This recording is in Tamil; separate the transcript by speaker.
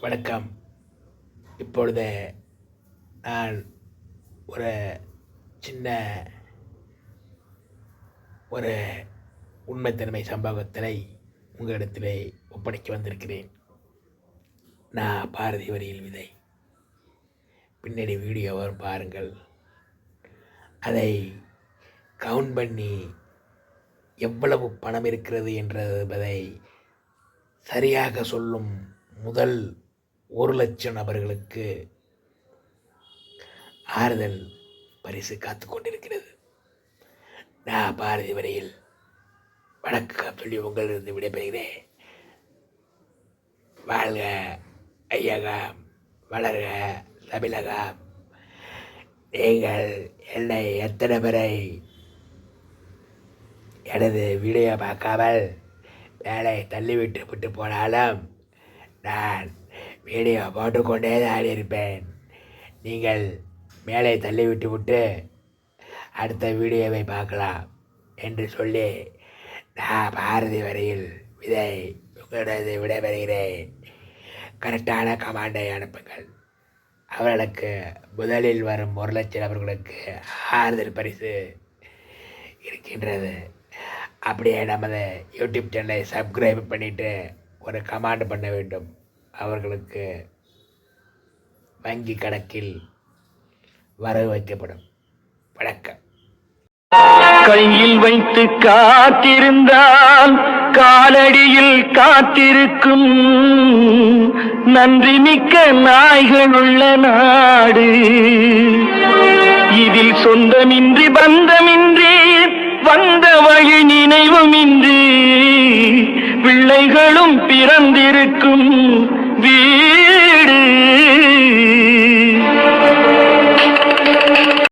Speaker 1: வணக்கம். இப்பொழுது நான் ஒரு சின்ன ஒரு உண்மைத்தன்மை சம்பவத்தினை உங்களிடத்திலே ஒப்படைக்க வந்திருக்கிறேன். நான் பாரதி வரியில் விதை. பின்னாடி வீடியோ வரும் பாருங்கள். அதை கவுண்ட் பண்ணி எவ்வளவு பணம் இருக்கிறது என்பதை சரியாக சொல்லும் முதல் ஒரு லட்சம் நபர்களுக்கு ஆறுதல் பரிசு காத்து கொண்டிருக்கிறது. நான் பாரதி வரையில் வணக்கம் சொல்லி உங்களிருந்து விடைபெறுகிறேன். வாழ்க ஐயகம் வளர்க தமிழகம். நீங்கள் என்னை எத்தனை பேரை எனது வீடியோ பார்க்காமல் வேலை தள்ளிவிட்டு விட்டு போனாலும் நான் வீடியோ போட்டுக்கொண்டே தான் இருப்பேன். நீங்கள் மேலே தள்ளிவிட்டு விட்டு அடுத்த வீடியோவை பார்க்கலாம் என்று சொல்லி நான் பாரதி வரையில் விதை உங்களது விடைபெறுகிறேன். கரெக்டான கமாண்டை அனுப்புங்கள். அவர்களுக்கு முதலில் வரும் ஒரு லட்சம் நபர்களுக்கு ஆறுதல் பரிசு இருக்கின்றது. அப்படியே நமது யூடியூப் சேனலை சப்ஸ்கிரைப் பண்ணிவிட்டு ஒரு கமாண்ட் பண்ண வேண்டும். அவர்களுக்கு வங்கி கணக்கில் வரவு வைக்கப்படும். வணக்கம்.
Speaker 2: கையில் வைத்து காத்திருந்தால் காலடியில் காத்திருக்கும் நன்றி மிக்க நாய்கள் உள்ள நாடு. இதில் சொந்தமின்றி பந்தமின்றி வந்த வழி நினைவுமின்றி நிற்கும் வீ